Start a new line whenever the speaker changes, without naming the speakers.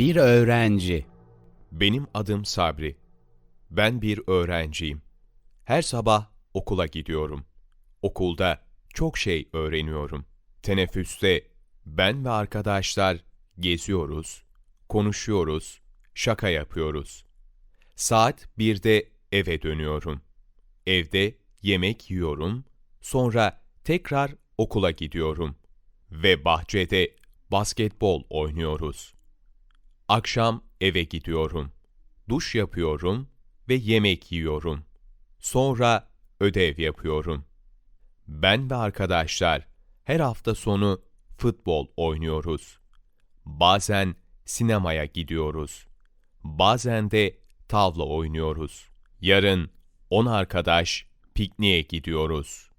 Bir öğrenci.
Benim adım Sabri. Ben bir öğrenciyim. Her sabah okula gidiyorum. Okulda çok şey öğreniyorum. Teneffüste ben ve arkadaşlar geziyoruz, konuşuyoruz, şaka yapıyoruz. Saat 1'de eve dönüyorum. Evde yemek yiyorum, sonra tekrar okula gidiyorum ve bahçede basketbol oynuyoruz. Akşam eve gidiyorum. Duş yapıyorum ve yemek yiyorum. Sonra ödev yapıyorum. Ben ve arkadaşlar her hafta sonu futbol oynuyoruz. Bazen sinemaya gidiyoruz. Bazen de tavla oynuyoruz. Yarın 10 arkadaş pikniğe gidiyoruz.